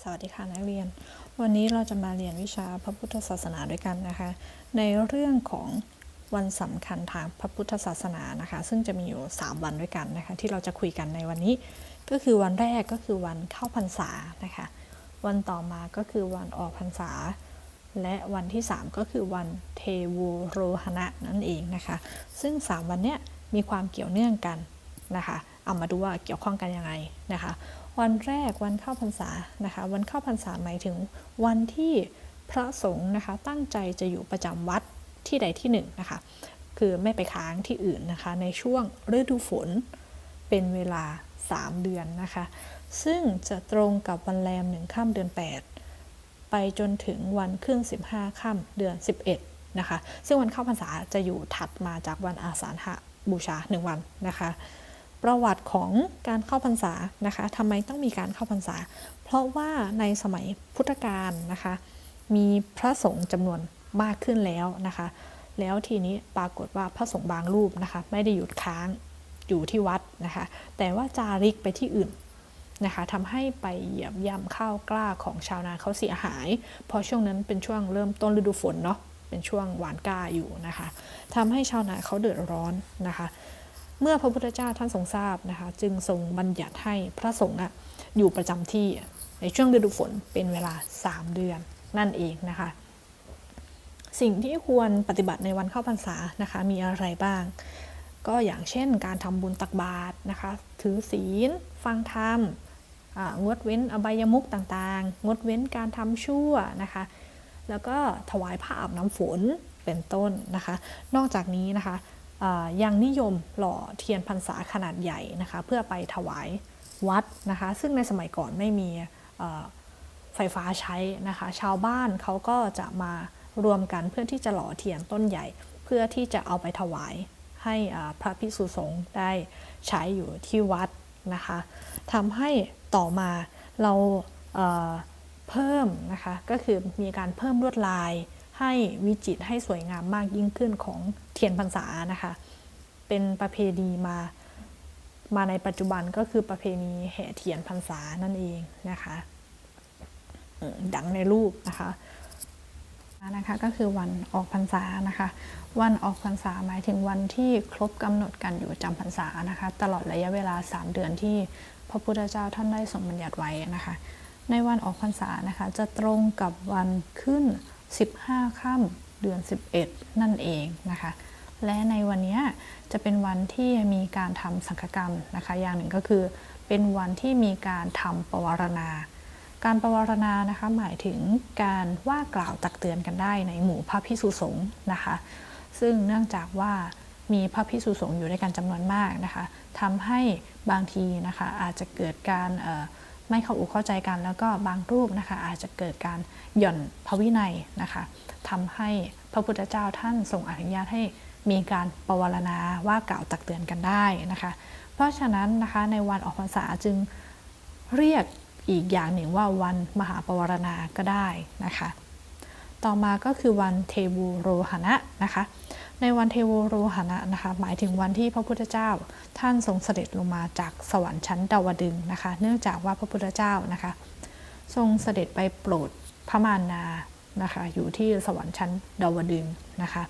สวัสดีค่ะนักเรียน วันนี้เราจะมาเรียนวิชาพระพุทธศาสนาด้วยกันนะคะ ในเรื่องของวันสำคัญทางพระพุทธศาสนานะคะ ซึ่งจะมีอยู่ 3 วันด้วยกันนะคะ ที่เราจะคุยกันในวันนี้ ก็คือวันแรกก็คือวันเข้าพรรษานะคะ วันต่อมาก็คือวันออกพรรษา และวันที่ 3 ก็คือวันเทวโรหณะนั่นเองนะคะ ซึ่ง 3 วันเนี้ยมีความเกี่ยวเนื่องกัน นะคะเอามาดูว่าเกี่ยวข้องกันยังไงนะคะวันแรกวันเข้าพรรษานะคะวันเข้าพรรษาหมายถึงวันที่พระสงฆ์นะคะตั้งใจจะอยู่ประจำวัดที่ใดที่หนึ่งนะคะคือไม่ไปค้างที่อื่นนะคะในช่วงฤดูฝนเป็นเวลา 3 เดือนนะคะซึ่งจะตรงกับวันแรมหนึ่งค่ำเดือน 8 ไปจนถึงวันขึ้น 15ค่ำเดือน 11นะคะซึ่งวันเข้าพรรษาจะอยู่ถัดมาจากวันอาสาฬหบูชา 1 วันนะคะ ประวัติของการเข้าพรรษานะคะทำไมต้องมีการเข้าพรรษา เพราะว่าในสมัยพุทธกาลนะคะ มีพระสงฆ์จำนวนมากขึ้นแล้วนะคะ แล้วทีนี้ปรากฏว่าพระสงฆ์บางรูปนะคะ ไม่ได้หยุดค้างอยู่ที่วัดนะคะ แต่ว่าจาริกไปที่อื่นนะคะทำให้ไปเหยียบย่ำข้าวกล้าของชาวนาเขาเสียหาย เพราะช่วงนั้นเป็นช่วงเริ่มต้นฤดูฝนเนาะเป็นช่วงหวานกล้าอยู่นะคะทำให้ชาวนาเขาเดือดร้อนนะคะ เมื่อพระพุทธเจ้าท่านทรงทราบนะคะจึงทรงบัญญัติให้พระสงฆ์อยู่ประจำที่ในช่วงฤดูฝนเป็นเวลา 3 เดือนนั่นเองนะคะ สิ่งที่ควรปฏิบัติในวันเข้าพรรษานะคะมีอะไรบ้าง ก็อย่างเช่นการทำบุญตักบาตรนะคะ ถือศีล ฟังธรรมงดเว้นอบายมุกต่างๆ งดเว้นการทำชั่วนะคะ แล้วก็ถวายผ้าอาบน้ำฝนเป็นต้นนะคะ นอกจากนี้นะคะ ยังนิยมหล่อเทียนพรรษาขนาดใหญ่นะคะเพื่อไปถวายวัดนะคะซึ่งในสมัยก่อนไม่มีไฟฟ้าใช้นะคะชาวบ้านเขาก็จะมารวมกันเพื่อที่จะหล่อเทียนต้นใหญ่ เพื่อที่จะเอาไปถวายให้พระภิกษุสงฆ์ได้ใช้อยู่ที่วัดนะคะทำให้ต่อมาเราเเพิ่มนะคะก็คือมีการเพิ่มลวดลาย ให้วิจิตให้สวยงามมากยิ่งขึ้นของเทียนพรรษานะคะ เป็นประเพณีมามาในปัจจุบันก็คือประเพณีแห่เทียนพรรษานั่นเองนะคะดังในรูปนะคะนะคะก็คือวันออกพรรษานะคะ วันออกพรรษาหมายถึงวันที่ครบกำหนดการอยู่จำพรรษานะคะ ตลอดระยะเวลา 3 เดือนที่พระพุทธเจ้าท่านได้ทรงบัญญัติไว้นะคะ ในวันออกพรรษานะคะ จะตรงกับวันขึ้น 15ค่ำเดือน 11 นั่นเองนะคะและในวันนี้จะเป็นวันที่มีการทำสังฆกรรมนะคะ อย่างหนึ่งก็คือเป็นวันที่มีการทำปวารณา การปวารณานะคะหมายถึงการว่ากล่าวตักเตือนกันได้ในหมู่พระพิสุสงฆ์นะคะ ซึ่งเนื่องจากว่ามีพระพิสุสงฆ์อยู่ด้วยกันจำนวนมากนะคะทำให้บางทีนะคะอาจจะเกิดการ ไม่เข้าอกเข้าใจกัน แล้วก็บางรูปนะคะอาจจะเกิดการหย่อนพระวินัยนะคะทำให้พระพุทธเจ้าท่านทรงอนุญาตให้มีการปวารณาว่ากล่าวตักเตือนกันได้นะคะ เพราะฉะนั้นนะคะในวันออกพรรษาจึงเรียกอีกอย่างหนึ่งว่าวันมหาปวารณาก็ได้นะคะ ต่อมาก็คือวันเทวูโรหณะนะคะ ในวันเทวโรหณะนะคะหมายถึงวันที่พระพุทธเจ้าท่านทรงเสด็จลงมาจากสวรรค์ชั้นดาวดึงนะคะ เนื่องจากว่าพระพุทธเจ้านะคะ ทรงเสด็จไปโปรดพระมารดานะคะอยู่ที่สวรรค์ชั้นดาวดึงนะคะ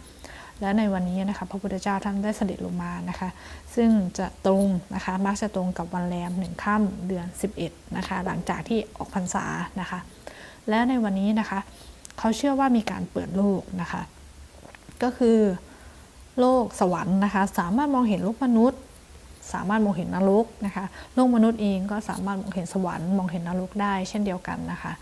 และในวันนี้นะคะพระพุทธเจ้าท่านได้เสด็จลงมานะคะ ซึ่งจะตรงนะคะมักจะตรงกับวันแรมหนึ่งค่ำเดือน 11นะคะหลังจากที่ออกพรรษานะคะ และในวันนี้นะคะ เขาเชื่อว่ามีการเปิดโลกนะคะ ก็คือ โลกสวรรค์นะคะ สามารถมองเห็นโลกมนุษย์ สามารถมองเห็นนรกนะคะ โลกมนุษย์เองก็สามารถมองเห็นสวรรค์มองเห็นนรกได้เช่นเดียวกันนะคะ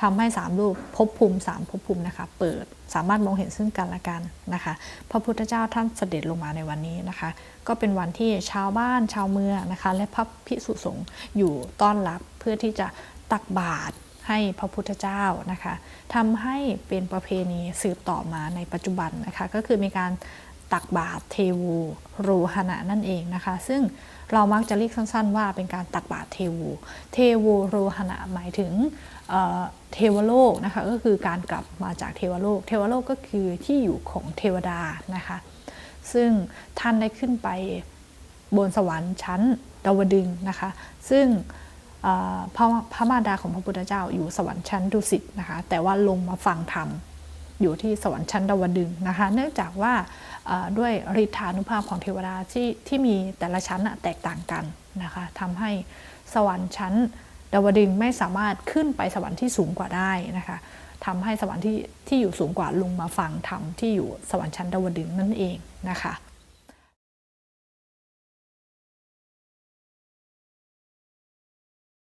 ทำให้สามรูปภพภูมิสามภพภูมินะคะ เปิดสามารถมองเห็นซึ่งกันและกันนะคะ พระพุทธเจ้าท่านเสด็จลงมาในวันนี้นะคะ ก็เป็นวันที่ชาวบ้านชาวเมืองนะคะ และพระภิกษุสงฆ์อยู่ต้อนรับเพื่อที่จะตักบาตรให้พระพุทธเจ้านะคะทำให้เป็นประเพณีสืบต่อมาในปัจจุบันนะคะ ก็คือมีการ ตักบาตรเทวูโรหณะนั่นเองนะคะ ซึ่งเรามักจะเรียกสั้น ๆ ว่าเป็นการตักบาตรเทวู เทวูโรหณะหมายถึงเเทวโลกนะคะก็คือการกลับมาจากเทวโลก เทวโลกก็คือที่อยู่ของเทวดานะคะ ซึ่งท่านได้ขึ้นไปบนสวรรค์ชั้นดาวดึงนะคะ ซึ่งพระพระมารดาของพระพุทธเจ้าอยู่สวรรค์ชั้นดุสิตนะคะ แต่ว่าลงมาฟังธรรม อยู่ที่สวรรค์ชั้นดาวดึงนะคะ เนื่องจากว่าด้วยฤทธานุภาพของเทวดาที่ที่มีแต่ละชั้นแตกต่างกันนะคะทำให้สวรรค์ชั้นดาวดึงไม่สามารถขึ้นไปสวรรค์ที่สูงกว่าได้นะคะทำให้สวรรค์ที่ที่อยู่สูงกว่าลงมาฟังธรรมที่อยู่สวรรค์ชั้นดาวดึงนั่นเองนะคะ